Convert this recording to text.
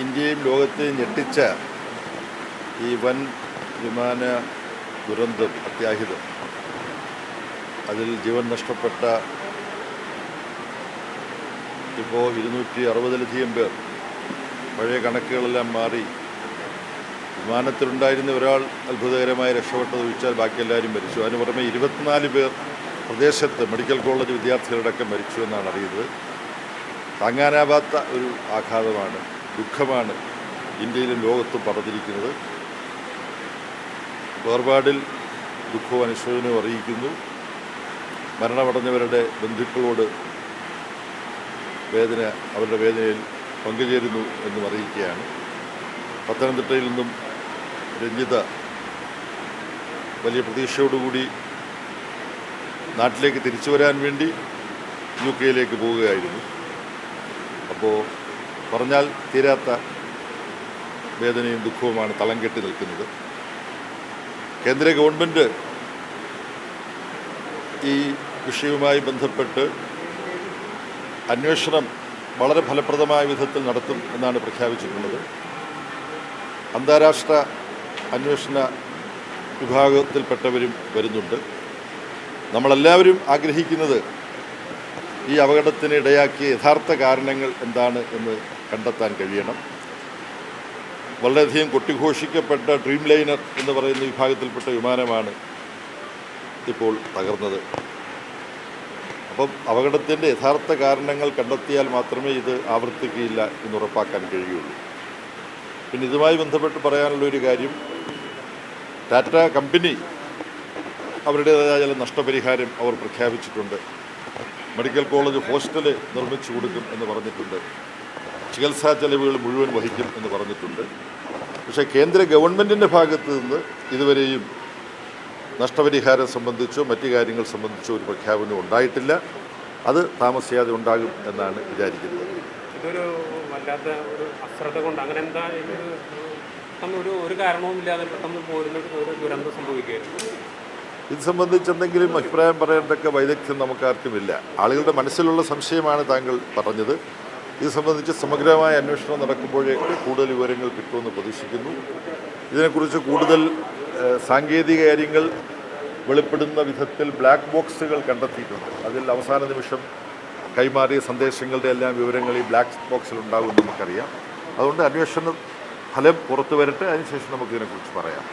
ഇന്ത്യയും ലോകത്തെ ഞെട്ടിച്ച ഈ വൻ വിമാന ദുരന്തം അത്യാഹിതം. അതിൽ ജീവൻ നഷ്ടപ്പെട്ട ഇപ്പോൾ ഇരുന്നൂറ്റി അറുപതിലധികം പേർ. പഴയ കണക്കുകളെല്ലാം മാറി. വിമാനത്തിലുണ്ടായിരുന്ന ഒരാൾ അത്ഭുതകരമായി രക്ഷപ്പെട്ടത് ബാക്കി എല്ലാവരും മരിച്ചു. അതിന് പുറമെ ഇരുപത്തിനാല് പേർ പ്രദേശത്ത് മെഡിക്കൽ കോളേജ് വിദ്യാർത്ഥികളടക്കം മരിച്ചു എന്നാണ് അറിയുന്നത്. താങ്ങാനാവാത്ത ഒരു ആഘാതമാണ്. ദുഃഖമാണ് ഇന്ത്യയിലും ലോകത്തും പറഞ്ഞിരിക്കുന്നത് വേർപാടിൽ ദുഃഖവും അനുശോചനവും അറിയിക്കുന്നു. മരണമടഞ്ഞവരുടെ ബന്ധുക്കളോട് വേദന അവരുടെ വേദനയിൽ പങ്കുചേരുന്നു എന്നും അറിയിക്കുകയാണ്. പത്തനംതിട്ടയിൽ നിന്നും രഞ്ജിത വലിയ പ്രതീക്ഷയോടുകൂടി നാട്ടിലേക്ക് തിരിച്ചു വരാൻ വേണ്ടി യു കെയിലേക്ക് പോവുകയായിരുന്നു അപ്പോൾ പറഞ്ഞാൽ തീരാത്ത വേദനയും ദുഃഖവുമാണ് തളം കെട്ടി നിൽക്കുന്നത്. കേന്ദ്ര ഗവൺമെന്റ് ഈ വിഷയവുമായി ബന്ധപ്പെട്ട് അന്വേഷണം വളരെ ഫലപ്രദമായ വിധത്തിൽ നടത്തും എന്നാണ് പ്രഖ്യാപിച്ചിട്ടുള്ളത്. അന്താരാഷ്ട്ര അന്വേഷണ വിഭാഗത്തിൽപ്പെട്ടവരും വരുന്നുണ്ട്. നമ്മളെല്ലാവരും ആഗ്രഹിക്കുന്നത് ഈ അപകടത്തിന് ഇടയാക്കിയ യഥാർത്ഥ കാരണങ്ങൾ എന്താണ് എന്ന് കണ്ടെത്താൻ കഴിയണം. വളരെയധികം കൊട്ടിഘോഷിക്കപ്പെട്ട ഡ്രീം ലൈനർ എന്ന് പറയുന്ന വിഭാഗത്തിൽപ്പെട്ട വിമാനമാണ് ഇപ്പോൾ തകർന്നത്. അപ്പം അപകടത്തിന്റെ യഥാർത്ഥ കാരണങ്ങൾ കണ്ടെത്തിയാൽ മാത്രമേ ഇത് ആവർത്തിക്കുകയില്ല എന്ന് ഉറപ്പാക്കാൻ കഴിയുള്ളൂ. പിന്നെ ഇതുമായി ബന്ധപ്പെട്ട് പറയാനുള്ള ഒരു കാര്യം ടാറ്റ കമ്പനി അവരുടേതായ ചില നഷ്ടപരിഹാരം അവർ പ്രഖ്യാപിച്ചിട്ടുണ്ട്. മെഡിക്കൽ കോളേജ് ഹോസ്റ്റൽ നിർമ്മിച്ചു കൊടുക്കും എന്ന് പറഞ്ഞിട്ടുണ്ട്. ചികിത്സാ ചെലവുകൾ മുഴുവൻ വഹിക്കും എന്ന് പറഞ്ഞിട്ടുണ്ട്. പക്ഷേ കേന്ദ്ര ഗവൺമെന്റിന്റെ ഭാഗത്ത് നിന്ന് ഇതുവരെയും നഷ്ടപരിഹാരം സംബന്ധിച്ചോ മറ്റ് കാര്യങ്ങൾ സംബന്ധിച്ചോ ഒരു പ്രഖ്യാപനം ഉണ്ടായിട്ടില്ല. അത് താമസിയാതെ ഉണ്ടാകും എന്നാണ് വിചാരിക്കുന്നത്. ഇതൊരു വല്ലാത്ത ഒരു അശ്രദ്ധ കൊണ്ട് അങ്ങനെ എന്താ ഇതൊരു ഒരു ഒരു കാരണവുമില്ലാതെ പെട്ടെന്ന് പോരുന്ന ഒരു ദുരന്തം സംഭവിക്കുകയായിരുന്നു. ഇത് സംബന്ധിച്ച് എന്തെങ്കിലും അഭിപ്രായം പറയേണ്ടതൊക്കെ വൈദഗ്ധ്യം നമുക്കാർക്കുമില്ല ആളുകളുടെ മനസ്സിലുള്ള സംശയമാണ് താങ്കൾ പറഞ്ഞത്. ഇത് സംബന്ധിച്ച് സമഗ്രമായ അന്വേഷണം നടക്കുമ്പോഴേ കൂടുതൽ വിവരങ്ങൾ കിട്ടുമെന്ന് പ്രതീക്ഷിക്കുന്നു. ഇതിനെക്കുറിച്ച് കൂടുതൽ സാങ്കേതിക കാര്യങ്ങൾ വെളിപ്പെടുന്ന വിധത്തിൽ ബ്ലാക്ക് ബോക്സുകൾ കണ്ടെത്തിയിട്ടുണ്ട്. അതിൽ അവസാന നിമിഷം കൈമാറിയ സന്ദേശങ്ങളുടെ എല്ലാം വിവരങ്ങൾ ഈ ബ്ലാക്ക് ബോക്സിൽ ഉണ്ടാകുമെന്ന് നമുക്കറിയാം. അതുകൊണ്ട് അന്വേഷണ ഫലം പുറത്തു വരട്ടെ. അതിനുശേഷം നമുക്കിതിനെക്കുറിച്ച് പറയാം.